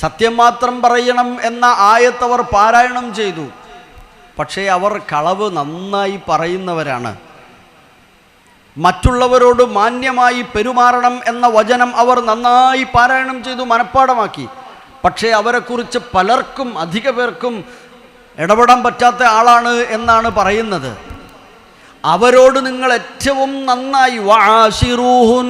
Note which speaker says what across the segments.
Speaker 1: സത്യം മാത്രം പറയണം എന്ന ആയത്തവർ പാരായണം ചെയ്തു. പക്ഷേ അവർ കളവ് നന്നായി പറയുന്നവരാണ്. മറ്റുള്ളവരോട് മാന്യമായി പെരുമാറണം എന്ന വചനം അവർ നന്നായി പാരായണം ചെയ്തു മനഃപ്പാടമാക്കി. പക്ഷേ അവരെക്കുറിച്ച് പലർക്കും അധിക പേർക്കും ഇടപെടാൻ പറ്റാത്ത ആളാണ് എന്നാണ് പറയുന്നത്. അവരോട് നിങ്ങൾ ഏറ്റവും നന്നായി വആശിറൂഹുന്ന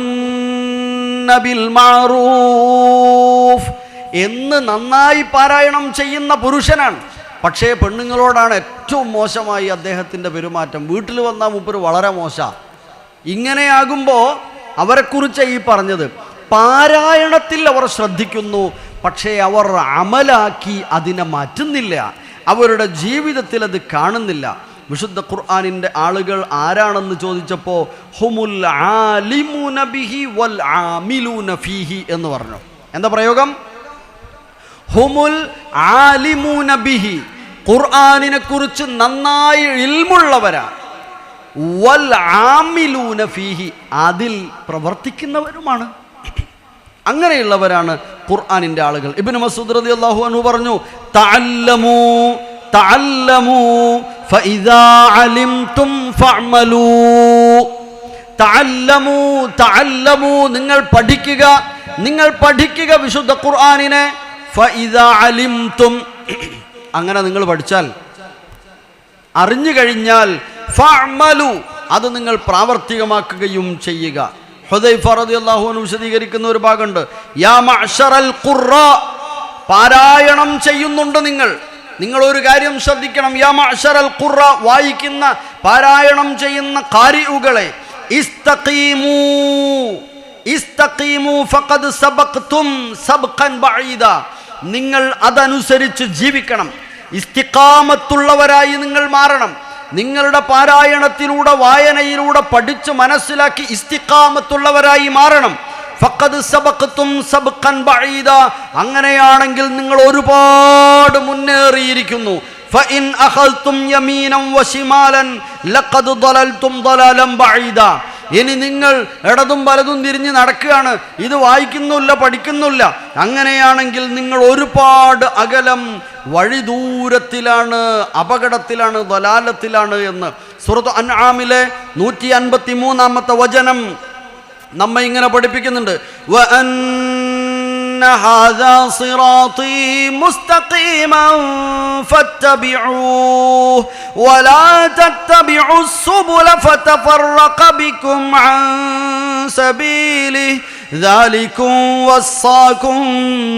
Speaker 1: ബിൽ മഅറൂഫ് എന്ന് നന്നായി പാരായണം ചെയ്യുന്ന പുരുഷനാണ്. പക്ഷേ പെണ്ണുങ്ങളോടാണ് ഏറ്റവും മോശമായി അദ്ദേഹത്തിന്റെ പെരുമാറ്റം. വീട്ടിൽ വന്നാൽ മുപ്പര് വളരെ മോശമാണ് ഇങ്ങനെയാകുമ്പോൾ അവരെക്കുറിച്ച് ഈ പറഞ്ഞത്. പാരായണത്തിൽ അവർ ശ്രദ്ധിക്കുന്നു പക്ഷേ അവർ അമലാക്കി അതിനെ മാറ്റുന്നില്ല. അവരുടെ ജീവിതത്തിൽ അത് കാണുന്നില്ല. വിശുദ്ധ ഖുർആാനിന്റെ ആളുകൾ ആരാണെന്ന് ചോദിച്ചപ്പോൾ ഹുമുൽ ആലിമു നബിഹി വൽ ആമിലു നഫീഹി എന്ന് പറഞ്ഞു. എന്താ പ്രയോഗം? ഹുമുൽ ആലിമൂന ബിഹി. ഖുർആാനിനെ കുറിച്ച് നന്നായി ഇൽമുള്ളവരാ വൽ ആമിലൂന ഫീഹി. അതിൽ പ്രവർത്തിക്കുന്നവരുമാണ്. അങ്ങനെയുള്ളവരാണ് ഖുർആാനിന്റെ ആളുകൾ. ഇബിന് മസൂദ് റതി അള്ളാഹു അനു പറഞ്ഞു തഅല്ലമൂ തഅല്ലമൂ ഫഇദാ അലിംതും ഫഅമലൂ. തഅല്ലമൂ തഅല്ലമൂ നിങ്ങൾ പഠിക്കുക നിങ്ങൾ പഠിക്കുക വിശുദ്ധ ഖുർആാനിനെ അലിംതും. അങ്ങനെ നിങ്ങൾ പഠിച്ചാൽ. അറിഞ്ഞു കഴിഞ്ഞാൽ ഫഅമലു അത് നിങ്ങൾ പ്രാവർത്തികമാക്കുകയും ചെയ്യുക. ഹുദൈഫ റളിയല്ലാഹു വിശദീകരിക്കുന്ന ഒരു ഭാഗമുണ്ട്. യാ പാരായണം ചെയ്യുന്നുണ്ട് നിങ്ങൾ. നിങ്ങൾ ഒരു കാര്യം ശ്രദ്ധിക്കണം. യാ മഅ്ശറൽ ഖുറ വായിക്കുന്ന പാരായണം ചെയ്യുന്ന കാരിയുകളെ ഇസ്തീമു ഇസ്തഖീമൂ ഫഖദ് ബഈദ. നിങ്ങൾ അതനുസരിച്ച് ജീവിക്കണം. ഇസ്തിക്കാമത്തുള്ളവരായി നിങ്ങൾ മാറണം. നിങ്ങളുടെ പാരായണത്തിലൂടെ വായനയിലൂടെ പഠിച്ച് മനസ്സിലാക്കി ഇസ്തിക്കാമത്തുള്ളവരായി മാറണം. ഫക്കത് സബക്കത്തും സബക്കൻ ബഴീത അങ്ങനെയാണെങ്കിൽ നിങ്ങൾ ഒരുപാട് മുന്നേറിയിരിക്കുന്നു. യമീനം വശിമാലൻ ലഖദ് ഇനി നിങ്ങൾ ഇടതും വലതും തിരിഞ്ഞ് നടക്കുകയാണ്. ഇത് വായിക്കുന്നില്ല പഠിക്കുന്നില്ല. അങ്ങനെയാണെങ്കിൽ നിങ്ങൾ ഒരുപാട് അകലം വഴി ദൂരത്തിലാണ് അപകടത്തിലാണ് ദലാലത്തിലാണ് എന്ന്. സുഹൃത്ത് അൻആമിലെ നൂറ്റി അൻപത്തി മൂന്നാമത്തെ വചനം നമ്മെ ഇങ്ങനെ പഠിപ്പിക്കുന്നുണ്ട്. وَأَنَّ هَذَا صِرَاطِي مُسْتَقِيمًا فَاتَّبِعُوهُ وَلَا تَتَّبِعُوا السُّبُلَ فَتَفَرَّقَ بِكُمْ عَن سَبِيلِهِ ذَلِكُمْ وَصَّاكُمْ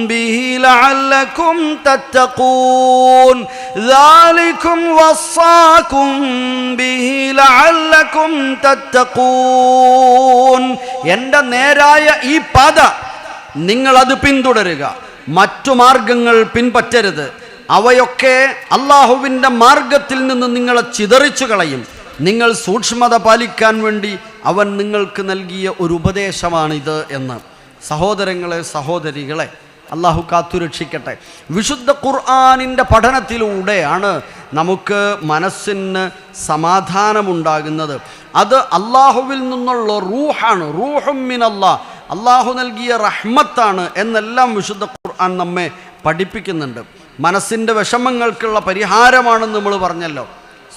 Speaker 1: بِهِ لَعَلَّكُمْ تَتَّقُونَ ذَلِكُمْ وَصَّاكُمْ بِهِ لَعَلَّكُمْ تَتَّقُونَ എൻ്റെ നേരായ ഈ പാത നിങ്ങളത് പിന്തുടരുക. മറ്റു മാർഗങ്ങൾ പിൻപറ്റരുത്. അവയൊക്കെ അള്ളാഹുവിന്റെ മാർഗത്തിൽ നിന്ന് നിങ്ങളെ ചിതറിച്ചു കളയും. നിങ്ങൾ സൂക്ഷ്മത പാലിക്കാൻ വേണ്ടി അവൻ നിങ്ങൾക്ക് നൽകിയ ഒരു ഉപദേശമാണിത് എന്ന്. സഹോദരങ്ങളെ സഹോദരികളെ അള്ളാഹു കാത്തുരക്ഷിക്കട്ടെ വിശുദ്ധ ഖുർആാനിന്റെ പഠനത്തിലൂടെയാണ് നമുക്ക് മനസ്സിന് സമാധാനമുണ്ടാകുന്നത്. അത് അള്ളാഹുവിൽ നിന്നുള്ള റൂഹാണ്. റൂഹും മിനല്ലാ അള്ളാഹു നൽകിയ റഹ്മത്താണ് എന്നെല്ലാം വിശുദ്ധ ഖുർആൻ നമ്മെ പഠിപ്പിക്കുന്നുണ്ട് മനസ്സിൻ്റെ വിഷമങ്ങൾക്കുള്ള പരിഹാരമാണെന്ന് നമ്മൾ പറഞ്ഞല്ലോ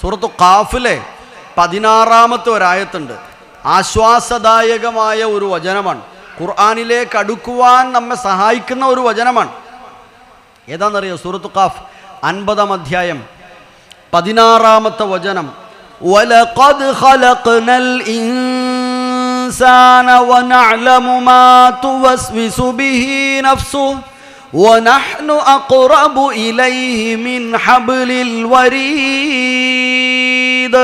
Speaker 1: സുഹൃത്തു കാഫിലെ പതിനാറാമത്തെ ഒരായത്തുണ്ട് ആശ്വാസദായകമായ ഒരു വചനമാണ് ഖുർആാനിലേക്ക് അടുക്കുവാൻ നമ്മെ സഹായിക്കുന്ന ഒരു വചനമാണ് ഏതാണെന്നറിയോ സൂറത്ത് ഖാഫ് അൻപതാം അധ്യായം പതിനാറാമത്തെ വചനം وَلَقَدْ خَلَقْنَا الْإِنسَانَ وَنَعْلَمُ مَا تُوَسْوِسُ بِهِ نَفْسُهُ وَنَحْنُ أَقْرَبُ إِلَيْهِ مِنْ حَبْلِ الْوَرِيدِ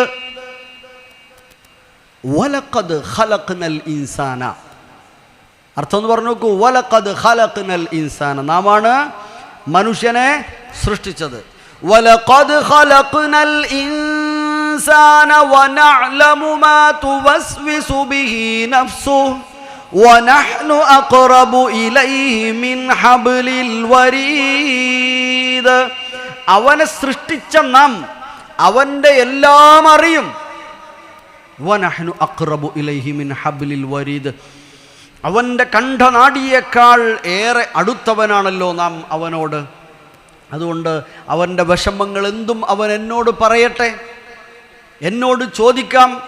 Speaker 1: وَلَقَدْ خَلَقْنَا الْإِنسَانَ അർത്ഥം എന്ന് പറഞ്ഞു നോക്കൂ വലക്കത് ഖലഖ്നൽ ഇൻസാന നാമാണ് മനുഷ്യനെ സൃഷ്ടിച്ചത് വലഖദ് ഖലഖ്നൽ ഇൻസാന വനഅലമു മാ توسوس ബിഹി نفسه വനഹ്നു أقرب ഇലൈഹി മിൻ ഹബ്ലിൽ വരീദ് അവനെ സൃഷ്ടിച്ച നാം അവന്റെ എല്ലാം അറിയും. വനഹ്നു അഖ്റബു ഇലൈഹി മിൻ ഹബ്ലിൽ വരീദ് അവന്റെ കണ്ഠനാടിയേക്കാൾ ഏറെ അടുത്തവനാണല്ലോ നാം അവനോട്. അതുകൊണ്ട് അവന്റെ വിഷമങ്ങൾ എന്തും അവൻ എന്നോട് പറയട്ടെ. എന്നോട് ചോദിക്കാം.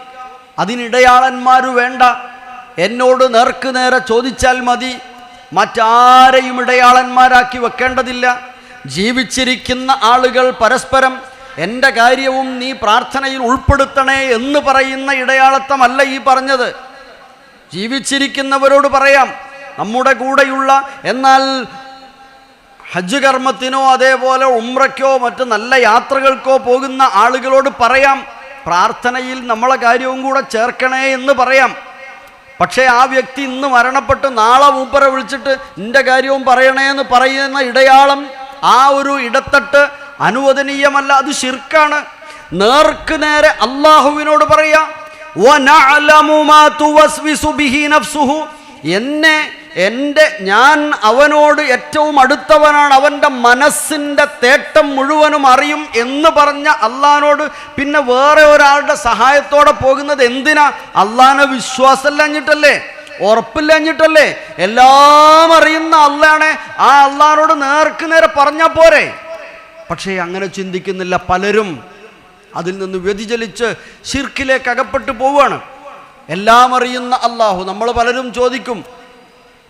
Speaker 1: അതിനിടയാളന്മാർ വേണ്ട. എന്നോട് നേർക്ക് നേരെ ചോദിച്ചാൽ മതി. മറ്റാരെയും ഇടയാളന്മാരാക്കി വെക്കേണ്ടതില്ല. ജീവിച്ചിരിക്കുന്ന ആളുകൾ പരസ്പരം എന്റെ കാര്യവും നീ പ്രാർത്ഥനയിൽ ഉൾപ്പെടുത്തണേ എന്ന് പറയുന്ന ഇടയാളത്തമല്ല ഈ പറഞ്ഞത്. ജീവിച്ചിരിക്കുന്നവരോട് പറയാം. നമ്മുടെ കൂടെയുള്ള എന്നാൽ ഹജ്ജ് കർമ്മത്തിനോ അതേപോലെ ഉമ്രയ്ക്കോ മറ്റ് നല്ല യാത്രകൾക്കോ പോകുന്ന ആളുകളോട് പറയാം. പ്രാർത്ഥനയിൽ നമ്മളെ കാര്യവും കൂടെ ചേർക്കണേ എന്ന് പറയാം. പക്ഷേ ആ വ്യക്തി ഇന്ന് മരണപ്പെട്ട് നാളെ മൂപ്പര വിളിച്ചിട്ട് നിന്റെ കാര്യവും പറയണേ എന്ന് പറയുന്ന ഇടയാളം ആ ഒരു ഇടത്തട്ട് അനുവദനീയമല്ല. അത് ശിർക്കാണ്. നേർക്ക് നേരെ അള്ളാഹുവിനോട് പറയാ എന്നെ എന്റെ ഞാൻ അവനോട് ഏറ്റവും അടുത്തവനാണ്. അവന്റെ മനസ്സിന്റെ തേട്ടം മുഴുവനും അറിയും എന്ന് പറഞ്ഞ അള്ളഹാനോട് പിന്നെ വേറെ ഒരാളുടെ സഹായത്തോടെ പോകുന്നത് എന്തിനാ? അള്ളഹാനെ വിശ്വാസമില്ലഞ്ഞിട്ടല്ലേ ഉറപ്പില്ലഞ്ഞിട്ടല്ലേ എല്ലാം അറിയുന്ന അള്ളാണ് ആ അള്ളഹാനോട് നേർക്ക് നേരെ പറഞ്ഞാൽ പോരെ? പക്ഷേ അങ്ങനെ ചിന്തിക്കുന്നില്ല. പലരും അതിൽ നിന്ന് വ്യതിചലിച്ച് ശിർക്കിലേക്ക് അകപ്പെട്ടു പോവുകയാണ്. എല്ലാം അറിയുന്ന അള്ളാഹു. നമ്മൾ പലരും ചോദിക്കും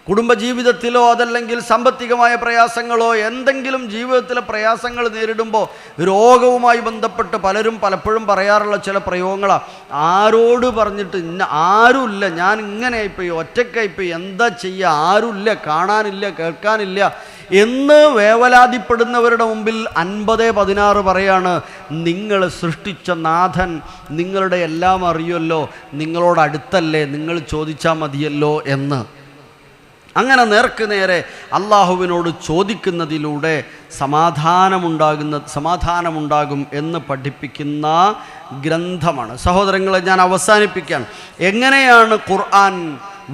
Speaker 1: കുടുംബജീവിതത്തിലോ അതല്ലെങ്കിൽ സാമ്പത്തികമായ പ്രയാസങ്ങളോ എന്തെങ്കിലും ജീവിതത്തിലെ പ്രയാസങ്ങൾ നേരിടുമ്പോൾ രോഗവുമായി ബന്ധപ്പെട്ട് പലരും പലപ്പോഴും പറയാറുള്ള ചില പ്രയോഗങ്ങളാണ് ആരോട് പറഞ്ഞിട്ട് ഇന്ന ആരുമില്ല ഞാൻ ഇങ്ങനെ ഇങ്ങനെയായിപ്പോയി ഒറ്റക്കായിപ്പോയി എന്താ ചെയ്യുക ആരുമില്ല കാണാനില്ല കേൾക്കാനില്ല എന്ന് വേവലാതിപ്പെടുന്നവരുടെ മുമ്പിൽ അൻപത് പതിനാറ് പറയാണ് നിങ്ങൾ സൃഷ്ടിച്ച നാഥൻ നിങ്ങളുടെ എല്ലാം അറിയുമല്ലോ നിങ്ങളോട് അടുത്തല്ലേ നിങ്ങൾ ചോദിച്ചാൽ മതിയല്ലോ എന്ന്. അങ്ങനെ നേർക്ക് നേരെ അള്ളാഹുവിനോട് ചോദിക്കുന്നതിലൂടെ സമാധാനമുണ്ടാകുന്ന സമാധാനമുണ്ടാകും എന്ന് പഠിപ്പിക്കുന്ന ഗ്രന്ഥമാണ്. സഹോദരങ്ങളെ ഞാൻ അവസാനിപ്പിക്കാൻ എങ്ങനെയാണ് ഖുർആൻ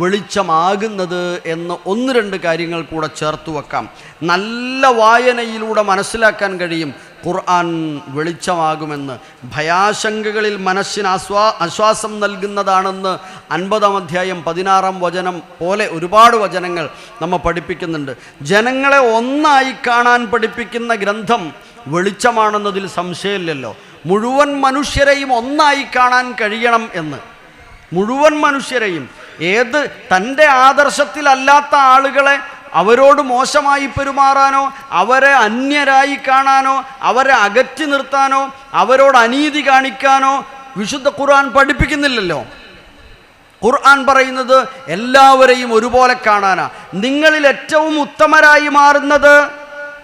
Speaker 1: വെളിച്ചമാകുന്നത് എന്ന് ഒന്ന് രണ്ട് കാര്യങ്ങൾ കൂടെ ചേർത്ത് വെക്കാം. നല്ല വായനയിലൂടെ മനസ്സിലാക്കാൻ കഴിയും. ഖുർആൻ വെളിച്ചമാകുമെന്ന് ഭയാശങ്കകളിൽ മനസ്സിന് ആസ്വാ ആശ്വാസം നൽകുന്നതാണെന്ന് അൻപതാം അധ്യായം പതിനാറാം വചനം പോലെ ഒരുപാട് വചനങ്ങൾ നമ്മൾ പഠിപ്പിക്കുന്നുണ്ട്. ജനങ്ങളെ ഒന്നായി കാണാൻ പഠിപ്പിക്കുന്ന ഗ്രന്ഥം വെളിച്ചമാണെന്നതിൽ സംശയമില്ലല്ലോ. മുഴുവൻ മനുഷ്യരെയും ഒന്നായി കാണാൻ കഴിയണം എന്ന്. മുഴുവൻ മനുഷ്യരെയും. ഏത് തന്റെ ആദർശത്തിലല്ലാത്ത ആളുകളെ അവരോട് മോശമായി പെരുമാറാനോ അവരെ അന്യരായി കാണാനോ അവരെ അകറ്റി നിർത്താനോ അവരോട് അനീതി കാണിക്കാനോ വിശുദ്ധ ഖുർആൻ പഠിപ്പിക്കുന്നില്ലല്ലോ. ഖുർആൻ പറയുന്നത് എല്ലാവരെയും ഒരുപോലെ കാണാനാ. നിങ്ങളിൽ ഏറ്റവും ഉത്തമരായി മാറുന്നത്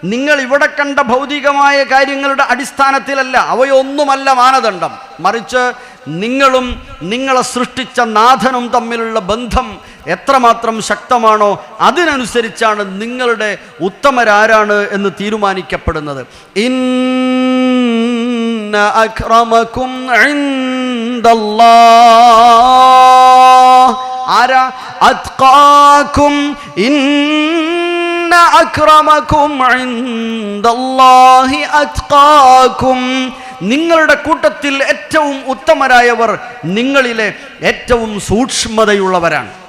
Speaker 1: നിങ്ങൾ ഇവിടെ കണ്ട ഭൗതികമായ കാര്യങ്ങളുടെ അടിസ്ഥാനത്തിലല്ല അവയൊന്നുമല്ല മാനദണ്ഡം. മറിച്ച് നിങ്ങളും നിങ്ങളെ സൃഷ്ടിച്ച നാഥനും തമ്മിലുള്ള ബന്ധം എത്രമാത്രം ശക്തമാണോ അതിനനുസരിച്ചാണ് നിങ്ങളുടെ ഉത്തമരാരാണ് എന്ന് തീരുമാനിക്കപ്പെടുന്നത്. ഇന്ന ഇന്ന നിങ്ങളുടെ കൂട്ടത്തിൽ ഏറ്റവും ഉത്തമരായവർ നിങ്ങളിലെ ഏറ്റവും സൂക്ഷ്മതയുള്ളവരാണ്.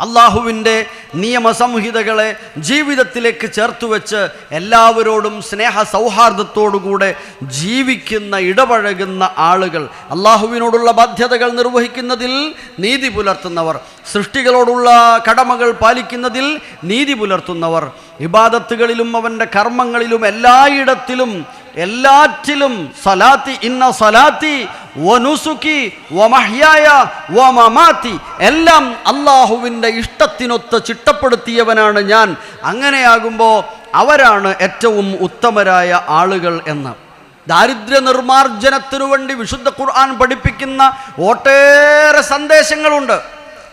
Speaker 1: അള്ളാഹുവിന്റെ നിയമസംഹിതകളെ ജീവിതത്തിലേക്ക് ചേർത്ത് വെച്ച് എല്ലാവരോടും സ്നേഹ സൗഹാർദ്ദത്തോടുകൂടെ ജീവിക്കുന്ന ഇടപഴകുന്ന ആളുകൾ അള്ളാഹുവിനോടുള്ള ബാധ്യതകൾ നിർവഹിക്കുന്നതിൽ നീതി പുലർത്തുന്നവർ സൃഷ്ടികളോടുള്ള കടമകൾ പാലിക്കുന്നതിൽ നീതി പുലർത്തുന്നവർ ഇബാദത്തുകളിലും അവന്റെ കർമ്മങ്ങളിലും എല്ലായിടത്തിലും എല്ലാറ്റിലും സലാത്തി ഇന്ന സലാത്തി വനുസുക്കി വമഹ്യായ വമമാത്തി എല്ലാം അള്ളാഹുവിന്റെ ഇഷ്ടത്തിനൊത്ത് ചിട്ടപ്പെടുത്തിയവനാണ് ഞാൻ. അങ്ങനെയാകുമ്പോൾ അവരാണ് ഏറ്റവും ഉത്തമരായ ആളുകൾ എന്ന്. ദാരിദ്ര്യ നിർമാർജനത്തിനു വേണ്ടി വിശുദ്ധ ഖുർആൻ പഠിപ്പിക്കുന്ന ഒട്ടേറെ സന്ദേശങ്ങളുണ്ട്.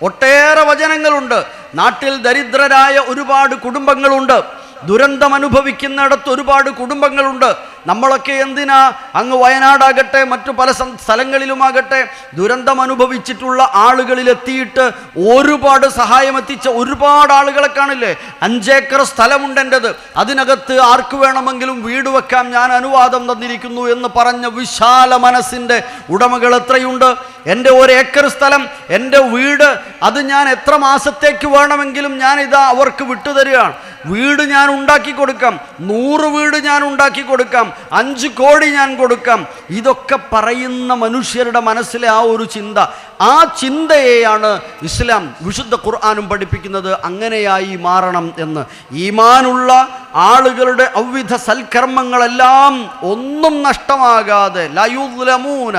Speaker 1: ഒട്ടേറെ വചനങ്ങളുണ്ട്. നാട്ടിൽ ദരിദ്രരായ ഒരുപാട് കുടുംബങ്ങളുണ്ട്. ദുരന്തം അനുഭവിക്കുന്നിടത്ത് ഒരുപാട് കുടുംബങ്ങളുണ്ട്. നമ്മളൊക്കെ എന്തിനാ അങ്ങ് വയനാടാകട്ടെ മറ്റു പല സ്ഥലങ്ങളിലുമാകട്ടെ ദുരന്തം അനുഭവിച്ചിട്ടുള്ള ആളുകളിലെത്തിയിട്ട് ഒരുപാട് സഹായം എത്തിച്ച ഒരുപാട് ആളുകളെ കാണില്ലേ? അഞ്ചേക്കർ സ്ഥലമുണ്ട് എന്റെത് അതിനകത്ത് ആർക്ക് വേണമെങ്കിലും വീട് വെക്കാം ഞാൻ അനുവാദം തന്നിരിക്കുന്നു എന്ന് പറഞ്ഞ വിശാല മനസ്സിന്റെ ഉടമകൾ എത്രയുണ്ട്? എന്റെ ഒരു ഏക്കർ സ്ഥലം എന്റെ വീട് അത് ഞാൻ എത്ര മാസത്തേക്ക് വേണമെങ്കിലും ഞാൻ ഇതാ അവർക്ക് വിട്ടുതരികയാണ്. വീട് ഞാൻ ഉണ്ടാക്കി കൊടുക്കാം നൂറ് വീട് ഞാൻ ഉണ്ടാക്കി കൊടുക്കാം. അഞ്ച് കോടി ഞാൻ കൊടുക്കാം. ഇതൊക്കെ പറയുന്ന മനുഷ്യരുടെ മനസ്സിലെ ആ ഒരു ചിന്ത. ആ ചിന്തയെയാണ് ഇസ്ലാം വിശുദ്ധ ഖുർആാനും പഠിപ്പിക്കുന്നത്. അങ്ങനെയായി മാറണം എന്ന്. ഈമാനുള്ള ആളുകളുടെ അവിധ സൽക്കർമ്മങ്ങളെല്ലാം ഒന്നും നഷ്ടമാകാതെ ലയുലമൂന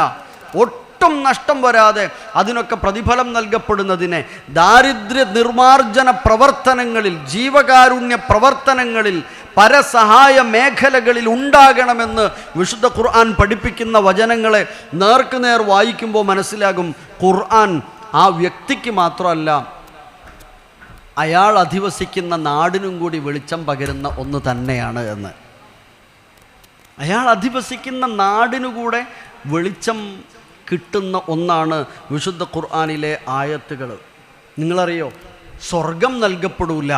Speaker 1: ഒട്ടും നഷ്ടം വരാതെ അതിനൊക്കെ പ്രതിഫലം നൽകപ്പെടുന്നതിനെ ദാരിദ്ര്യ നിർമാർജന പ്രവർത്തനങ്ങളിൽ ജീവകാരുണ്യ പ്രവർത്തനങ്ങളിൽ പരസഹായ മേഖലകളിൽ ഉണ്ടാകണമെന്ന് വിശുദ്ധ ഖുർആൻ പഠിപ്പിക്കുന്ന വചനങ്ങളെ നേർക്കുനേർ വായിക്കുമ്പോൾ മനസ്സിലാകും ഖുർആൻ ആ വ്യക്തിക്ക് മാത്രമല്ല അയാൾ അധിവസിക്കുന്ന നാടിനും കൂടി വെളിച്ചം പകരുന്ന ഒന്ന് തന്നെയാണ് എന്ന്. അയാൾ അധിവസിക്കുന്ന നാടിനുകൂടെ വെളിച്ചം കിട്ടുന്ന ഒന്നാണ് വിശുദ്ധ ഖുർആാനിലെ ആയത്തുകൾ. നിങ്ങളറിയോ? സ്വർഗം നൽകപ്പെടൂല.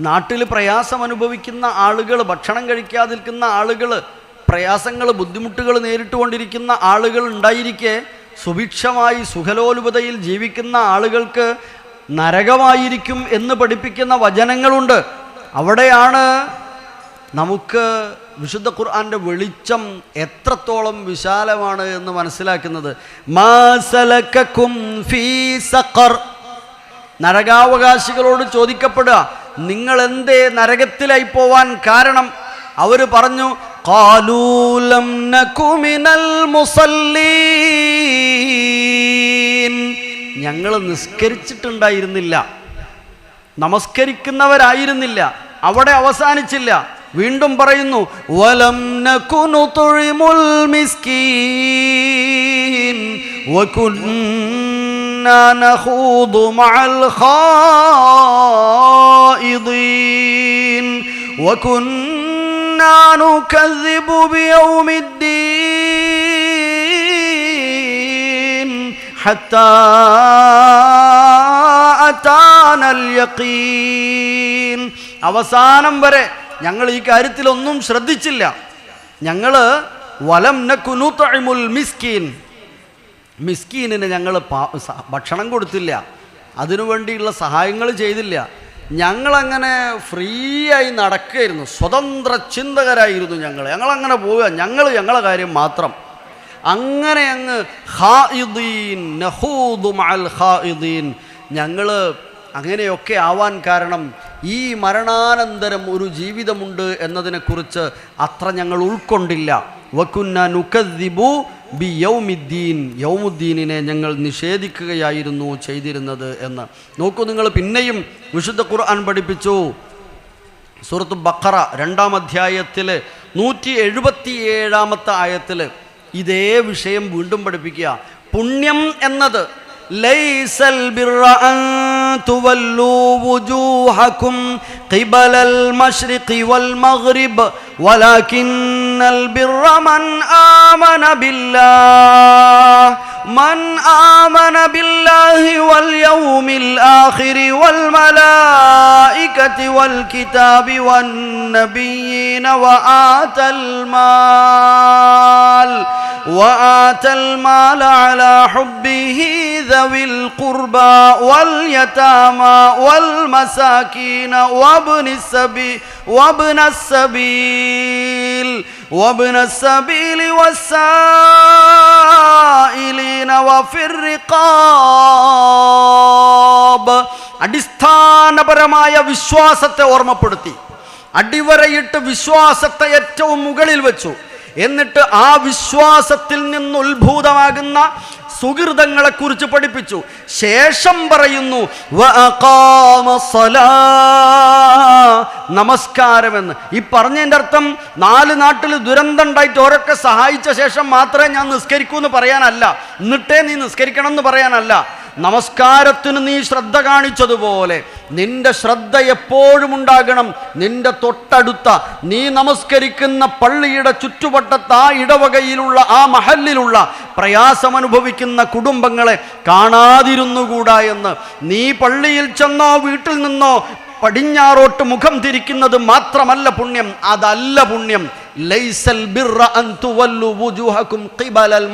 Speaker 1: നാട്ടിൽ പ്രയാസം അനുഭവിക്കുന്ന ആളുകൾ ഭക്ഷണം കഴിക്കാതിരിക്കുന്ന ആളുകൾ പ്രയാസങ്ങൾ ബുദ്ധിമുട്ടുകൾ നേരിട്ടുകൊണ്ടിരിക്കുന്ന ആളുകൾ ഉണ്ടായിരിക്കെ സുഭിക്ഷമായി സുഖലോലുപതയിൽ ജീവിക്കുന്ന ആളുകൾക്ക് നരകമായിരിക്കും എന്ന് പഠിപ്പിക്കുന്ന വചനങ്ങളുണ്ട്. അവിടെയാണ് നമുക്ക് വിശുദ്ധ ഖുർആന്റെ വെളിച്ചം എത്രത്തോളം വിശാലമാണ് എന്ന് മനസ്സിലാക്കുന്നത്. നരകാവകാശികളോട് ചോദിക്കപ്പെടുക നിങ്ങൾ എന്തേ നരകത്തിലായി പോവാൻ കാരണം? അവർ പറഞ്ഞു "ഖാലൂലം നകുമിനൽ മുസല്ലീൻ. ഞങ്ങൾ നിസ്കരിച്ചിട്ടുണ്ടായിരുന്നില്ല. നമസ്കരിക്കുന്നവരായിരുന്നില്ല. അവിടെ അവസാനിച്ചില്ല. വീണ്ടും പറയുന്നു വലം നകുനു മിസ്കീൻ. إنا نخوض مع الخائضين وكنا نكذب بيوم الدين حتى أتانا اليقين അവസാനം വരെ ഞങ്ങൾ ഈ കാര്യത്തിലൊന്നും ശ്രദ്ധിച്ചില്ല ഞങ്ങൾ വലം നക്കുനു തഴിമുൽ മിസ്കീൻ മിസ്കീനിന് ഞങ്ങൾ ഭക്ഷണം കൊടുത്തില്ല. അതിനു വേണ്ടിയുള്ള സഹായങ്ങൾ ചെയ്തില്ല. ഞങ്ങളങ്ങനെ ഫ്രീ ആയി നടക്കുകയായിരുന്നു സ്വതന്ത്ര ചിന്തകരായിരുന്നു ഞങ്ങൾ ഞങ്ങളങ്ങനെ പോവുക. ഞങ്ങൾ ഞങ്ങളെ കാര്യം മാത്രം. അങ്ങനെ അങ്ങ് ഹായിദീൻ ഞങ്ങൾ അങ്ങനെയൊക്കെ ആവാൻ കാരണം ഈ മരണാനന്തരം ഒരു ജീവിതമുണ്ട് എന്നതിനെക്കുറിച്ച് അത്ര ഞങ്ങൾ ഉൾക്കൊണ്ടില്ല. വക്കുന്ന ബി യൗമിദ്ദീൻ യൗമുദ്ദീനിനെ ഞങ്ങൾ നിഷേധിക്കുകയായിരുന്നു ചെയ്തിരുന്നത് എന്ന്. നോക്കൂ നിങ്ങൾ പിന്നെയും വിശുദ്ധ ഖുർആൻ പഠിപ്പിച്ചു. സൂറത്ത് ബക്കറ രണ്ടാം അധ്യായത്തിൽ നൂറ്റി എഴുപത്തി ഏഴാമത്തെ ആയത്തിൽ ഇതേ വിഷയം വീണ്ടും പഠിപ്പിക്കുക. പുണ്യം എന്നത് ലൈസൽ ബിർറ അൻ തുവല്ലൂ വുജൂഹകും ഖിബലൽ മശ്രിഖി വൽ മഗ്രിബ് വലാകിന്നൽ ബിർറ മൻ ആമന ബില്ലാഹ് من آمن بالله واليوم الآخر والملائكة والكتاب والنبيين وآتى المال وآتى المال على حبه ذوي القربى واليتامى والمساكين وابن السبيل وابن السبيل وابن السبيل والسائلين وفي الرقاب അടിസ്ഥാനപരമായ വിശ്വാസത്തെ ഓർമ്മപ്പെടുത്തി അടിവരയിട്ട് വിശ്വാസത്തെ ഏറ്റവും മുകളിൽ വെച്ചു എന്നിട്ട് ആ വിശ്വാസത്തിൽ നിന്ന് ഉത്ഭൂതമാകുന്ന സുഹൃതങ്ങളെ കുറിച്ച് പഠിപ്പിച്ചു. ശേഷം പറയുന്നു. നമസ്കാരമെന്ന്. ഈ പറഞ്ഞതിന്റെ അർത്ഥം നാല് നാട്ടിൽ ദുരന്തം ഉണ്ടായിട്ട് ഓരൊക്കെ സഹായിച്ച ശേഷം മാത്രമേ ഞാൻ നിസ്കരിക്കൂ എന്ന് പറയാനല്ല. എന്നിട്ടേ നീ നിസ്കരിക്കണം എന്ന് പറയാനല്ല. നമസ്കാരത്തിന് നീ ശ്രദ്ധ കാണിച്ചതുപോലെ നിന്റെ ശ്രദ്ധ എപ്പോഴും ഉണ്ടാകണം. നിന്റെ തൊട്ടടുത്ത നീ നമസ്കരിക്കുന്ന പള്ളിയുടെ ചുറ്റുവട്ടത്ത് ആ ഇടവകയിലുള്ള ആ മഹലിലുള്ള പ്രയാസമനുഭവിക്കുന്ന കുടുംബങ്ങളെ കാണാതിരുന്നുകൂടാ എന്ന്. നീ പള്ളിയിൽ ചെന്നോ വീട്ടിൽ നിന്നോ പടിഞ്ഞാറോട്ട് മുഖം തിരിക്കുന്നത് മാത്രമല്ല പുണ്യം അതല്ല പുണ്യം. ലൈസൽ ബിർറ അൻ ഖിബലൽ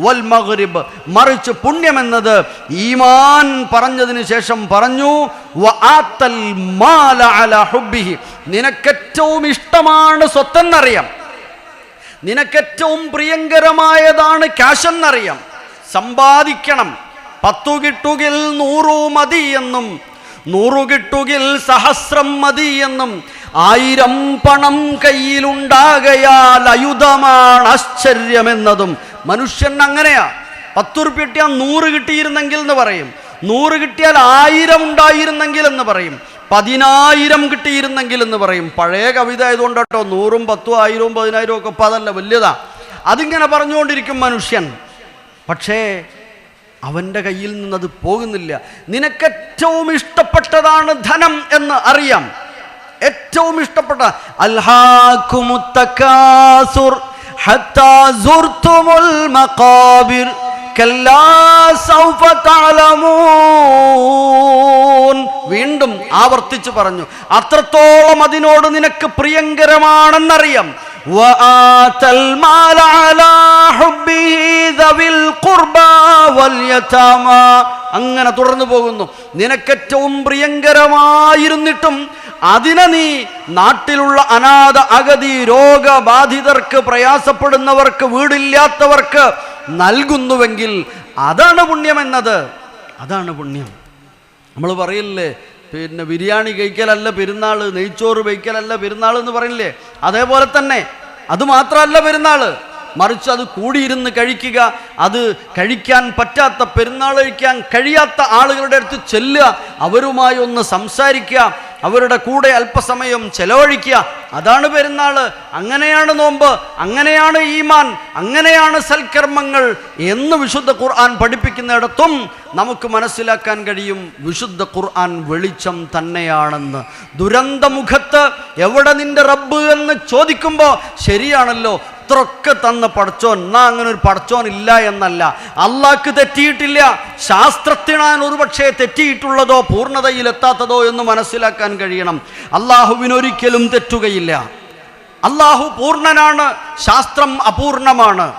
Speaker 1: വൽ മഗ്രിബ്. മറിച്ച് പുണ്യമെന്നത് ഈമാൻ പറഞ്ഞതിന് ശേഷം പറഞ്ഞു മാല അല ഹുബ്ബിഹി. നിനക്കേറ്റവും ഇഷ്ടമാണ് സ്വത്തെന്നറിയാം. നിനക്കേറ്റവും പ്രിയങ്കരമായതാണ് കാശെന്നറിയാം സമ്പാദിക്കണം. പത്തു കിട്ടുകിൽ നൂറു മതി എന്നും നൂറു കിട്ടുകിൽ സഹസ്രം മതി എന്നും ആയിരം പണം കയ്യിലുണ്ടാകയാൽ അയുധമാണ് ആശ്ചര്യമെന്നതും മനുഷ്യൻ അങ്ങനെയാ. പത്ത് റുപ്യ കിട്ടിയാൽ നൂറ് കിട്ടിയിരുന്നെങ്കിൽ എന്ന് പറയും. നൂറ് കിട്ടിയാൽ ആയിരം ഉണ്ടായിരുന്നെങ്കിൽ എന്ന് പറയും. പതിനായിരം കിട്ടിയിരുന്നെങ്കിൽ എന്ന് പറയും. പഴയ കവിത ആയതുകൊണ്ട് കേട്ടോ നൂറും പത്തും ആയിരവും പതിനായിരവും ഒക്കെ അതല്ല വലിയതാ. അതിങ്ങനെ പറഞ്ഞുകൊണ്ടിരിക്കും മനുഷ്യൻ. പക്ഷേ അവന്റെ കയ്യിൽ നിന്നത് പോകുന്നില്ല. നിനക്കേറ്റവും ഇഷ്ടപ്പെട്ടതാണ് ധനം എന്ന് അറിയാം. ഏറ്റവും ഇഷ്ടപ്പെട്ട അൽഹാഖുമുത്തക്കാസുർ ഹത്താ സുർത്തുമുൽ മഖാബിർ. വീണ്ടും ആവർത്തിച്ചു പറഞ്ഞു അത്രത്തോളം അതിനോട് നിനക്ക് പ്രിയങ്കരമാണെന്നറിയാം وآتى المال على حبه ذوي القربى واليتامى അങ്ങനെ തുടർന്നു പോകുന്നു നിനക്കേറ്റവും പ്രിയങ്കരമായിരുന്നിട്ടും അതിനെ നീ നാട്ടിലുള്ള അനാഥ അഗതി രോഗബാധിതർക്ക് പ്രയാസപ്പെടുന്നവർക്ക് വീടില്ലാത്തവർക്ക് നൽകുന്നുവെങ്കിൽ അതാണ് പുണ്യം എന്നത് അതാണ് പുണ്യം. നമ്മൾ പറയില്ലേ പിന്നെ ബിരിയാണി കഴിക്കലല്ല പെരുന്നാൾ നെയ്ച്ചോറ് കഴിക്കലല്ല പെരുന്നാൾ എന്ന് പറയില്ലേ? അതേപോലെ തന്നെ അത് മാത്രമല്ല പെരുന്നാൾ മറിച്ച് അത് കൂടിയിരുന്ന് കഴിക്കുക അത് കഴിക്കാൻ പറ്റാത്ത പെരുന്നാൾ കഴിക്കാൻ കഴിയാത്ത ആളുകളുടെ അടുത്ത് ചെല്ലുക അവരുമായി ഒന്ന് സംസാരിക്കുക അവരുടെ കൂടെ അല്പസമയം ചെലവഴിക്കുക അതാണ് പെരുന്നാൾ അങ്ങനെയാണ് നോമ്പ് അങ്ങനെയാണ് ഈമാൻ അങ്ങനെയാണ് സൽക്കർമ്മങ്ങൾ എന്ന് വിശുദ്ധ ഖുർആൻ പഠിപ്പിക്കുന്നിടത്തും നമുക്ക് മനസ്സിലാക്കാൻ കഴിയും വിശുദ്ധ ഖുർആൻ വെളിച്ചം തന്നെയാണെന്ന്. ദുരന്തമുഖത്ത് എവിടെ നിന്റെ റബ്ബ് എന്ന് ചോദിക്കുമ്പോൾ ശരിയാണല്ലോ ഇത്രയൊക്കെ തന്ന പടച്ചോൻ. എന്നാ അങ്ങനെ ഒരു പടച്ചോൻ ഇല്ല എന്നല്ല. അള്ളാക്ക് തെറ്റിയിട്ടില്ല. ശാസ്ത്രത്തിനാൻ ഒരുപക്ഷെ തെറ്റിയിട്ടുള്ളതോ പൂർണതയിലെത്താത്തതോ എന്ന് മനസ്സിലാക്കാൻ കഴിയണം. അള്ളാഹുവിനൊരിക്കലും തെറ്റുകയില്ല. അള്ളാഹു പൂർണനാണ് ശാസ്ത്രം അപൂർണമാണ്.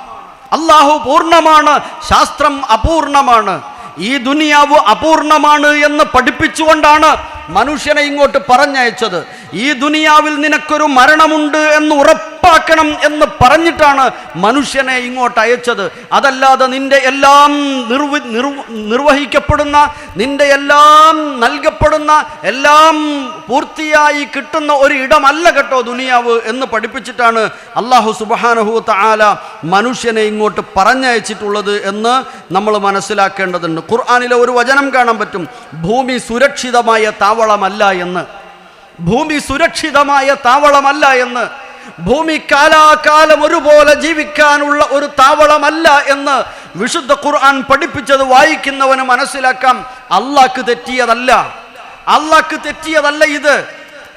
Speaker 1: അള്ളാഹു പൂർണമാണ് ശാസ്ത്രം അപൂർണമാണ്. ഈ ദുനിയാവ് അപൂർണമാണ് എന്ന് പഠിപ്പിച്ചുകൊണ്ടാണ് മനുഷ്യനെ ഇങ്ങോട്ട് പറഞ്ഞയച്ചത്. ഈ ദുനിയാവിൽ നിനക്കൊരു മരണമുണ്ട് എന്ന് ഉറപ്പാക്കണം എന്ന് പറഞ്ഞിട്ടാണ് മനുഷ്യനെ ഇങ്ങോട്ട് അയച്ചത്. അതല്ലാതെ നിന്റെ എല്ലാം നിർവ നിർവ- നിർവഹിക്കപ്പെടുന്ന നിന്റെ എല്ലാം നൽകപ്പെടുന്ന എല്ലാം പൂർത്തിയായി കിട്ടുന്ന ഒരു ഇടമല്ല കേട്ടോ ദുനിയാവ് എന്ന് പഠിപ്പിച്ചിട്ടാണ് അള്ളാഹു സുബാനഹു താല മനുഷ്യനെ ഇങ്ങോട്ട് പറഞ്ഞയച്ചിട്ടുള്ളത് എന്ന് നമ്മൾ മനസ്സിലാക്കേണ്ടതുണ്ട്. ഖുർആാനിലെ ഒരു വചനം കാണാൻ പറ്റും. ഭൂമി സുരക്ഷിതമായ താവളമല്ല എന്ന്. ഭൂമി സുരക്ഷിതമായ താവളമല്ല എന്ന്. ഭൂമി കാലാകാലം ഒരുപോലെ ജീവിക്കാനുള്ള ഒരു താവളമല്ല എന്ന് വിശുദ്ധ ഖുർആൻ പഠിപ്പിച്ചത് വായിക്കുന്നവന് മനസ്സിലാക്കാം. അള്ളാക്ക് തെറ്റിയതല്ല. അള്ളാക്ക് തെറ്റിയതല്ല ഇത്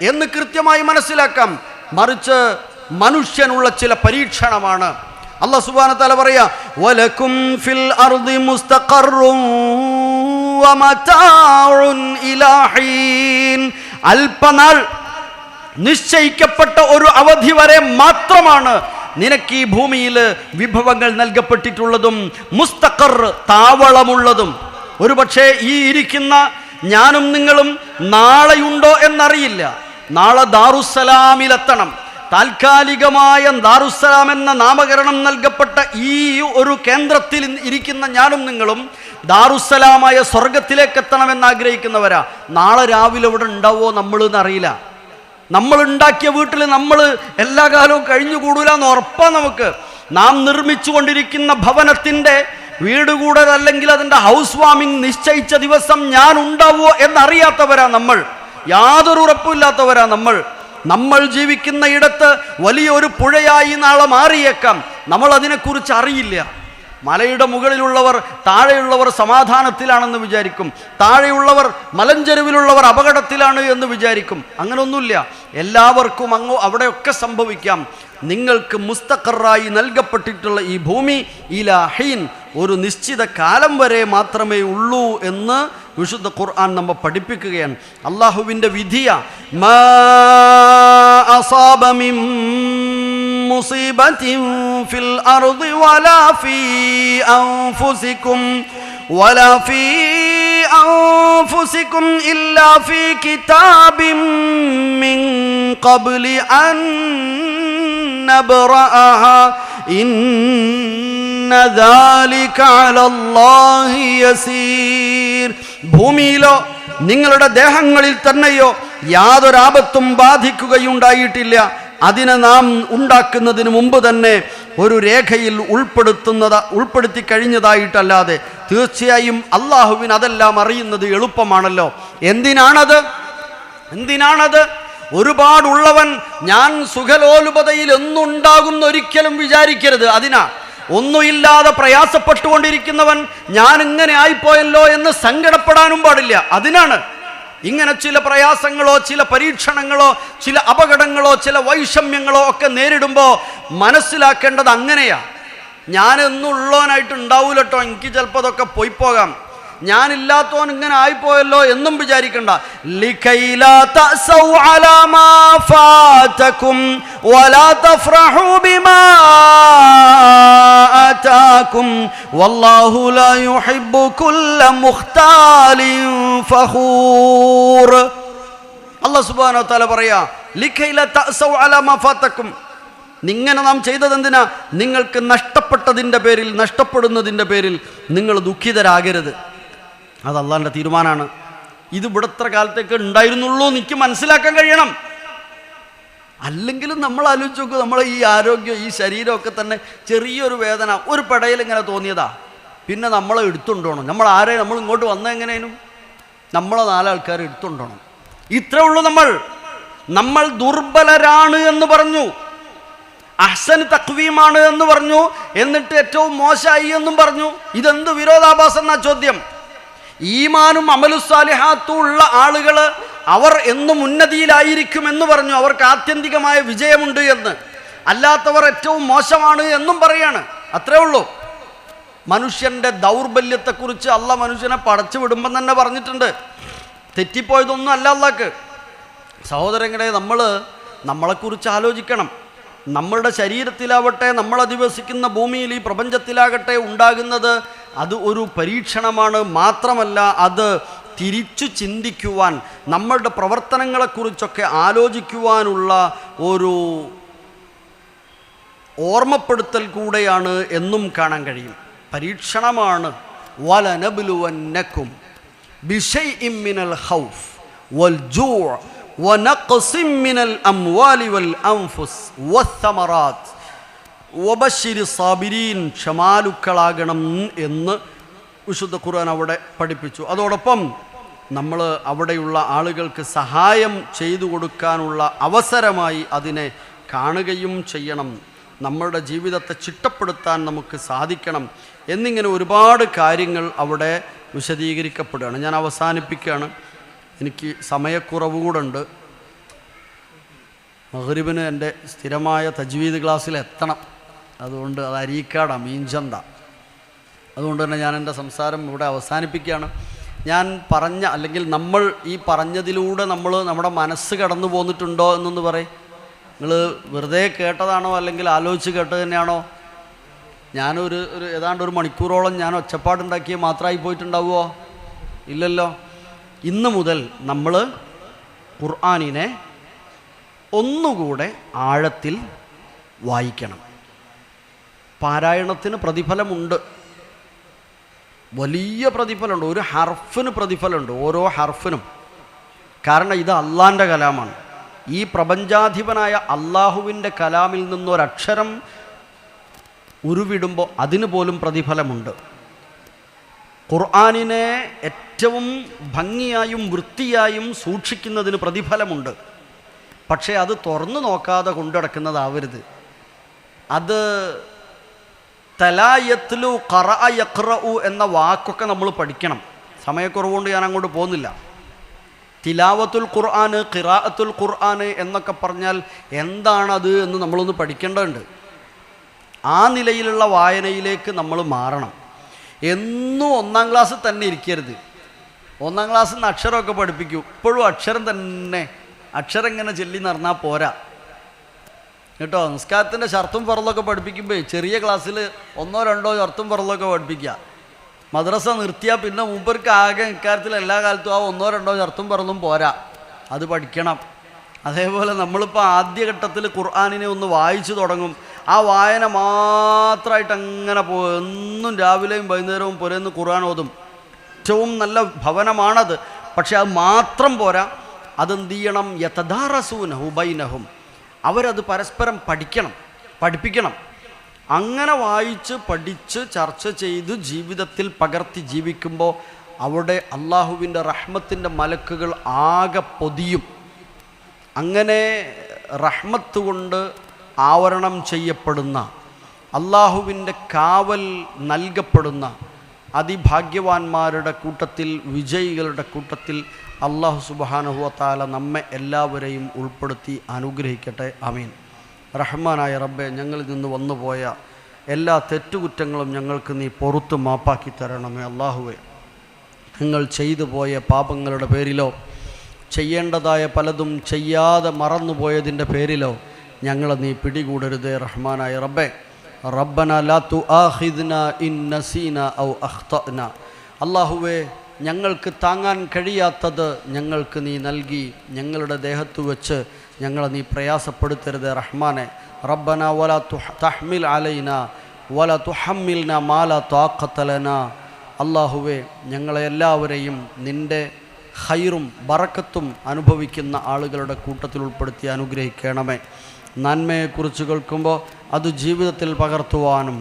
Speaker 1: എന്ന് കൃത്യമായി മനസ്സിലാക്കാം. മറിച്ച് മനുഷ്യനുള്ള ചില പരീക്ഷണമാണ്. അള്ളാഹ് സുബാന തല പറയാ വലക്കും ഫിൽ അർദി മുസ്തഖറും ഇലാഹീൻ അല്പനാൾ നിശ്ചയിക്കപ്പെട്ട ഒരു അവധി വരെ മാത്രമാണ് നിനക്ക് ഈ ഭൂമിയിൽ വിഭവങ്ങൾ നൽകപ്പെട്ടിട്ടുള്ളതും മുസ്തഖർ താവളമുള്ളതും. ഒരുപക്ഷെ ഈ ഇരിക്കുന്ന ഞാനും നിങ്ങളും നാളെയുണ്ടോ എന്നറിയില്ല. നാളെ ദാറുസലാമിലെത്തണം താൽക്കാലികമായ ദാറുസലാം എന്ന നാമകരണം നൽകപ്പെട്ട ഈ ഒരു കേന്ദ്രത്തിൽ ഇരിക്കുന്ന ഞാനും നിങ്ങളും ദാറുസലാമായ സ്വർഗത്തിലേക്ക് എത്തണമെന്ന് ആഗ്രഹിക്കുന്നവരാ. നാളെ രാവിലെ ഇവിടെ ഉണ്ടാവോ നമ്മൾ എന്നറിയില്ല നമ്മൾ ഉണ്ടാക്കിയ വീട്ടിൽ നമ്മൾ എല്ലാ കാലവും കഴിഞ്ഞുകൂടൂല എന്ന് ഉറപ്പാ നമുക്ക്. നാം നിർമ്മിച്ചു കൊണ്ടിരിക്കുന്ന ഭവനത്തിന്റെ വീട് കൂടൽ അല്ലെങ്കിൽ അതിന്റെ ഹൗസ് വാമിംഗ് നിശ്ചയിച്ച ദിവസം ഞാൻ ഉണ്ടാവുമോ എന്നറിയാത്തവരാ നമ്മൾ. യാതൊരു ഉറപ്പുമില്ലാത്തവരാ നമ്മൾ. നമ്മൾ ജീവിക്കുന്ന ഇടത്ത് വലിയൊരു പുഴയായി നാളെ മാറിയേക്കാം. നമ്മൾ അതിനെക്കുറിച്ച് അറിയില്ല. മലയുടെ മുകളിലുള്ളവർ താഴെയുള്ളവർ സമാധാനത്തിലാണെന്ന് വിചാരിക്കും. താഴെയുള്ളവർ മലഞ്ചെരുവിലുള്ളവർ അപകടത്തിലാണ് എന്ന് വിചാരിക്കും. അങ്ങനൊന്നുമില്ല. എല്ലാവർക്കും അങ്ങോ അവിടെയൊക്കെ സംഭവിക്കാം. നിങ്ങൾക്ക് മുസ്തഖറായി നൽകപ്പെട്ടിട്ടുള്ള ഈ ഭൂമി ഇലാഹീൻ ഒരു നിശ്ചിത കാലം വരെ മാത്രമേ ഉള്ളൂ എന്ന് വിശുദ്ധ ഖുർആൻ നമ്മൾ പഠിപ്പിക്കുകയാണ്. അള്ളാഹുവിന്റെ വിധിയ മാ مصيبة في الأرض ولا في أنفسكم ولا في أنفسكم إلا في كتاب من قبل أن نبرأها إن ذلك على الله يسير ഭൂമിയിലോ നിങ്ങളുടെ ദേഹങ്ങളിൽ തന്നെയോ യാതൊരാപത്തും ബാധിക്കുകയുണ്ടായിട്ടില്ല അതിനെ നാം ഉണ്ടാക്കുന്നതിന് മുമ്പ് തന്നെ ഒരു രേഖയിൽ ഉൾപ്പെടുത്തുന്നത് ഉൾപ്പെടുത്തി കഴിഞ്ഞതായിട്ടല്ലാതെ തീർച്ചയായും അള്ളാഹുവിന് അതെല്ലാം അറിയുന്നത് എളുപ്പമാണല്ലോ. എന്തിനാണത്? എന്തിനാണത്? ഒരുപാടുള്ളവൻ ഞാൻ സുഖലോലുപതയിൽ എന്നുണ്ടാകുന്ന ഒരിക്കലും വിചാരിക്കരുത്. അതിനാ ഒന്നുമില്ലാതെ പ്രയാസപ്പെട്ടുകൊണ്ടിരിക്കുന്നവൻ ഞാൻ ഇങ്ങനെ ആയിപ്പോയല്ലോ എന്ന് സങ്കടപ്പെടാനും പാടില്ല. അതിനാണ് ഇങ്ങനെ ചില പ്രയാസങ്ങളോ ചില പരീക്ഷണങ്ങളോ ചില അപകടങ്ങളോ ചില വൈഷമ്യങ്ങളോ ഒക്കെ നേരിടുമ്പോൾ മനസ്സിലാക്കേണ്ടത് അങ്ങനെയാണ് ഞാൻ എന്നുള്ളവനായിട്ട് ഉണ്ടാവൂല കേട്ടോ എനിക്ക് ചിലപ്പോൾ അതൊക്കെ പോയി പോകാം. ഞാനില്ലാത്തവൻ ഇങ്ങനെ ആയിപ്പോയല്ലോ എന്നും വിചാരിക്കണ്ട. ലിഖൈലാ തഅസൗ അലാ മാ ഫാതകും വലാ തഫ്റഹു ബിമാ ആതാകും വല്ലാഹു ലാ യുഹിബ്ബു കുല്ല മുഖ്താലിൻ ഫഖൂർ. അല്ലാഹു സുബ്ഹാനഹു വ തആല പറയാ ലിഖൈലാ തഅസൗ അലാ മാ ഫാതകും. നിങ്ങനെ നാം ചെയ്തതെന്തിനാ? നിങ്ങൾക്ക് നഷ്ടപ്പെട്ടതിന്റെ പേരിൽ നഷ്ടപ്പെടുന്നതിന്റെ പേരിൽ നിങ്ങൾ ദുഃഖിതരാകരുത്. അത് അള്ളാന്റെ തീരുമാനമാണ് ഇത് ഇവിടെ എത്ര കാലത്തേക്ക് ഉണ്ടായിരുന്നുള്ളൂ എനിക്ക് മനസ്സിലാക്കാൻ കഴിയണം. അല്ലെങ്കിലും നമ്മൾ ആലോചിച്ച് നോക്കുക നമ്മളെ ഈ ആരോഗ്യം ഈ ശരീരമൊക്കെ തന്നെ ചെറിയൊരു വേദന ഒരു പടയിൽ ഇങ്ങനെ തോന്നിയതാ. പിന്നെ നമ്മളെ എടുത്തുണ്ടോണം? നമ്മൾ ആരെ നമ്മൾ ഇങ്ങോട്ട് വന്ന എങ്ങനെയും നമ്മളെ നാലാൾക്കാർ എടുത്തുണ്ടോണം? ഇത്രേ ഉള്ളൂ നമ്മൾ. നമ്മൾ ദുർബലരാണ് എന്ന് പറഞ്ഞു. അഹ്സൻ തക്വീമാണ് എന്ന് പറഞ്ഞു. എന്നിട്ട് ഏറ്റവും മോശമായി എന്നും പറഞ്ഞു. ഇതെന്ത് വിരോധാഭാസം എന്നാ ചോദ്യം? ഈമാനും അമലുസാലിഹാത്തും ഉള്ള ആളുകൾ അവർ എന്നും ഉന്നതിയിലായിരിക്കുമെന്ന് പറഞ്ഞു. അവർക്ക് ആത്യന്തികമായ വിജയമുണ്ട് എന്ന്. അല്ലാത്തവർ ഏറ്റവും മോശമാണ് എന്നും പറയാണ്. അത്രേ ഉള്ളൂ. മനുഷ്യന്റെ ദൗർബല്യത്തെക്കുറിച്ച് അല്ല മനുഷ്യനെ പടച്ചു വിടുമ്പം തന്നെ പറഞ്ഞിട്ടുണ്ട്. തെറ്റിപ്പോയതൊന്നും അല്ല അള്ളാക്ക് സഹോദരങ്ങളെ നമ്മൾ നമ്മളെക്കുറിച്ച് ആലോചിക്കണം. നമ്മളുടെ ശരീരത്തിലാവട്ടെ നമ്മൾ അധിവസിക്കുന്ന ഭൂമിയിൽ ഈ പ്രപഞ്ചത്തിലാകട്ടെ ഉണ്ടാകുന്നത് അത് ഒരു പരീക്ഷണമാണ്. മാത്രമല്ല അത് തിരിച്ചു ചിന്തിക്കുവാൻ നമ്മളുടെ പ്രവർത്തനങ്ങളെക്കുറിച്ചൊക്കെ ആലോചിക്കുവാനുള്ള ഒരു ഓർമ്മപ്പെടുത്തൽ കൂടെയാണ് എന്നും കാണാൻ കഴിയും. പരീക്ഷണമാണ്. വലനബിലുവന്നക്കും ബിഷൈ ഇമ്മിനൽ ഹൗഫ് വൽ ജൂഅ ക്ഷമാലുക്കളാകണം എന്ന് വിശുദ്ധ ഖുർആൻ അവിടെ പഠിപ്പിച്ചു. അതോടൊപ്പം നമ്മൾ അവിടെയുള്ള ആളുകൾക്ക് സഹായം ചെയ്തു കൊടുക്കാനുള്ള അവസരമായി അതിനെ കാണുകയും ചെയ്യണം. നമ്മളുടെ ജീവിതത്തെ ചിട്ടപ്പെടുത്താൻ നമുക്ക് സാധിക്കണം എന്നിങ്ങനെ ഒരുപാട് കാര്യങ്ങൾ അവിടെ വിശദീകരിക്കപ്പെടുകയാണ്. ഞാൻ അവസാനിപ്പിക്കുകയാണ്. എനിക്ക് സമയക്കുറവ് കൂടെ ഉണ്ട് മഹരിബിന് എന്റെ സ്ഥിരമായ തജ്വീദ് ക്ലാസ്സിൽ എത്തണം അതുകൊണ്ട് അത് അരീക്കാടാണ് മീൻചന്ത അതുകൊണ്ട് തന്നെ ഞാൻ എന്റെ സംസാരം ഇവിടെ അവസാനിപ്പിക്കുകയാണ്. ഞാൻ പറഞ്ഞ അല്ലെങ്കിൽ നമ്മൾ ഈ പറഞ്ഞതിലൂടെ നമ്മൾ നമ്മുടെ മനസ്സ് കടന്നു പോന്നിട്ടുണ്ടോ എന്നൊന്ന് പറയും. നിങ്ങൾ വെറുതെ കേട്ടതാണോ അല്ലെങ്കിൽ ആലോചിച്ച് കേട്ടത് തന്നെയാണോ? ഞാനൊരു ഒരു ഏതാണ്ട് ഒരു മണിക്കൂറോളം ഞാൻ ഒച്ചപ്പാടുണ്ടാക്കിയ മാത്രമായി പോയിട്ടുണ്ടാവുമോ? ഇല്ലല്ലോ. ഇന്ന് മുതൽ നമ്മൾ ഖുർആാനിനെ ഒന്നുകൂടെ ആഴത്തിൽ വായിക്കണം. പാരായണത്തിന് പ്രതിഫലമുണ്ട്. വലിയ പ്രതിഫലമുണ്ട്. ഒരു ഹർഫിന് പ്രതിഫലമുണ്ട്. ഓരോ ഹർഫിനും. കാരണം ഇത് അള്ളാന്റെ കലാമാണ്. ഈ പ്രപഞ്ചാധിപനായ അള്ളാഹുവിന്റെ കലാമിൽ നിന്നൊരക്ഷരം ഉരുവിടുമ്പോൾ അതിന് പോലും പ്രതിഫലമുണ്ട്. ഖുർആാനിനെ ഏറ്റവും ഭംഗിയായും വൃത്തിയായും സൂക്ഷിക്കുന്നതിന് പ്രതിഫലമുണ്ട്. പക്ഷേ അത് തുറന്നു നോക്കാതെ കൊണ്ടുനടക്കുന്നതാവരുത്. അത് തലായത്തിലു കറ യക്റു എന്ന വാക്കൊക്കെ നമ്മൾ പഠിക്കണം. സമയക്കുറവുകൊണ്ട് ഞാൻ അങ്ങോട്ട് പോകുന്നില്ല. തിലാവത്തുൽ ഖുർആാന് ഖിറാഅത്തുൽ ഖുർആാന് എന്നൊക്കെ പറഞ്ഞാൽ എന്താണത് എന്ന് നമ്മളൊന്ന് പഠിക്കേണ്ടതുണ്ട്. ആ നിലയിലുള്ള വായനയിലേക്ക് നമ്മൾ മാറണം. എന്നും ഒന്നാം ക്ലാസ്സിൽ തന്നെ ഇരിക്കരുത്. ഒന്നാം ക്ലാസ്സിൽ നിന്ന് അക്ഷരമൊക്കെ പഠിപ്പിക്കൂ. ഇപ്പോഴും അക്ഷരം തന്നെ. അക്ഷരം ഇങ്ങനെ ചൊല്ലി നടന്നാൽ പോരാ. കേട്ടോ? നിസ്കാരത്തിന്റെ ഷർത്തും പുറത്തൊക്കെ പഠിപ്പിക്കുമ്പോൾ ചെറിയ ക്ലാസ്സിൽ ഒന്നോ രണ്ടോ ഷർത്തും പുറത്തൊക്കെ പഠിപ്പിക്കുക. മദ്രസ നിർത്തിയാൽ പിന്നെ മുമ്പർക്ക് ആകെ ഇക്കാര്യത്തിൽ എല്ലാ കാലത്തും ആ ഒന്നോ രണ്ടോ ഷർത്തും പുറത്തും പോരാ. അത് പഠിക്കണം. അതേപോലെ നമ്മളിപ്പോൾ ആദ്യഘട്ടത്തിൽ ഖുർആാനിനെ ഒന്ന് വായിച്ചു തുടങ്ങും. ആ വായന മാത്രമായിട്ട് അങ്ങനെ പോ എന്നും രാവിലെയും വൈകുന്നേരവും പുരന്ന് ഖുർആൻ ഓതും. ഏറ്റവും നല്ല ഭവനമാണത്. പക്ഷെ അത് മാത്രം പോരാ. അതെന്ത് ചെയ്യണം? യഥദാറസൂനഹു ബൈനഹും. അവരത് പരസ്പരം പഠിക്കണം. പഠിപ്പിക്കണം. അങ്ങനെ വായിച്ച് പഠിച്ച് ചർച്ച ചെയ്ത് ജീവിതത്തിൽ പകർത്തി ജീവിക്കുമ്പോൾ അവിടെ അള്ളാഹുവിന്റെ റഹ്മത്തിന്റെ മലക്കുകൾ ആകെ പൊതിയും. അങ്ങനെ റഹ്മത്ത് കൊണ്ട് ആവരണം ചെയ്യപ്പെടുന്ന അള്ളാഹുവിന്റെ കാവൽ നൽകപ്പെടുന്ന അതിഭാഗ്യവാന്മാരുടെ കൂട്ടത്തിൽ വിജയികളുടെ കൂട്ടത്തിൽ അള്ളാഹു സുബാനുഹുവത്താല നമ്മെ എല്ലാവരെയും ഉൾപ്പെടുത്തി അനുഗ്രഹിക്കട്ടെ. അമീൻ റഹ്മാനായ റബ്ബെ ഞങ്ങളിൽ നിന്ന് വന്നുപോയ എല്ലാ തെറ്റുകുറ്റങ്ങളും ഞങ്ങൾക്ക് നീ പുറത്ത് മാപ്പാക്കി തരണമേ അള്ളാഹുവെ നിങ്ങൾ ചെയ്തു പോയ പാപങ്ങളുടെ പേരിലോ ചെയ്യേണ്ടതായ പലതും ചെയ്യാതെ മറന്നുപോയതിന്റെ പേരിലോ ഞങ്ങളെ നീ പിടികൂടരുതേ റഹ്മാനായ റബ്ബെ. റബ്ബന ലാ ആഹിദ്ന ഇൻ നസീന ഔ അഖ്തന അള്ളാഹുവെ ഞങ്ങൾക്ക് താങ്ങാൻ കഴിയാത്തത് ഞങ്ങൾക്ക് നീ നൽകി ഞങ്ങളുടെ ദേഹത്ത് വെച്ച് ഞങ്ങളെ നീ പ്രയാസപ്പെടുത്തരുത് റഹ്മാനെ. റബ്ബന വല തഹ്മിൽ അലൈന വല തുഹമ്മിൽന മാല താക്കത്തലന അള്ളാഹുവെ ഞങ്ങളെ എല്ലാവരെയും നിന്റെ ഹൈറും ബറക്കത്തും അനുഭവിക്കുന്ന ആളുകളുടെ കൂട്ടത്തിൽ ഉൾപ്പെടുത്തി അനുഗ്രഹിക്കണമേ. നന്മയെക്കുറിച്ച് കേൾക്കുമ്പോൾ അത് ജീവിതത്തിൽ പകർത്തുവാനും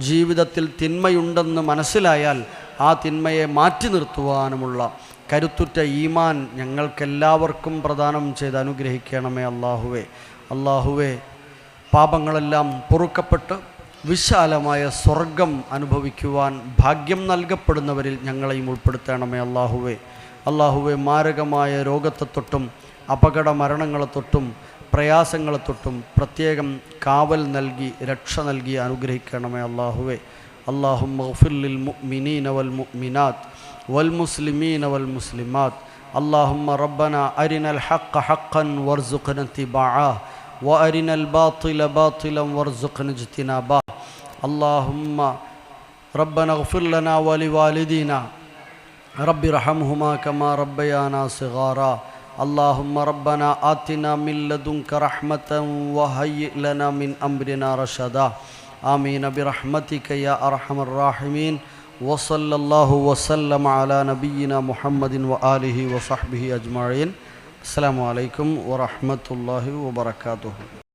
Speaker 1: ജീവിതത്തിൽ തിന്മയുണ്ടെന്ന് മനസ്സിലായാൽ ആ തിന്മയെ മാറ്റി നിർത്തുവാനുമുള്ള കരുത്തുറ്റ ഈമാൻ ഞങ്ങൾക്കെല്ലാവർക്കും പ്രദാനം ചെയ്ത് അനുഗ്രഹിക്കണമേ അള്ളാഹുവേ അള്ളാഹുവേ പാപങ്ങളെല്ലാം പൊറുക്കപ്പെട്ട് വിശാലമായ സ്വർഗം അനുഭവിക്കുവാൻ ഭാഗ്യം നൽകപ്പെടുന്നവരിൽ ഞങ്ങളെയും ഉൾപ്പെടുത്തണമേ അള്ളാഹുവേ അള്ളാഹുവെ മാരകമായ രോഗത്തെ തൊട്ടും അപകട മരണങ്ങളെ തൊട്ടും പ്രയാസങ്ങളെ തൊട്ടും പ്രത്യേകം കാവൽ നൽകി രക്ഷ നൽകി അനുഗ്രഹിക്കണമേ അള്ളാഹുവെ അള്ളാഹു മഹഫില്ലിൽ മുഅ്മിനീന വൽ മുഅ്മിനാത്ത് വൽ മുസ്ലിമീന വൽ മുസ്ലിമാത്ത് اللهم ربنا أرنا الحق حقا وارزقنا اتباعه وأرنا الباطل باطلا وارزقنا اجتنابه اللهم ربنا اغفر لنا ولوالدينا رب ارحمهما كما ربيانا صغارا اللهم ربنا آتنا من لدنك رحمة وهيئ لنا من أمرنا رشدا. آمين. برحمتك يا أرحم الراحمين. وصلى الله وسلم على نبينا محمد وآله وصحبه أجمعين. السلام عليكم ورحمة الله وبركاته.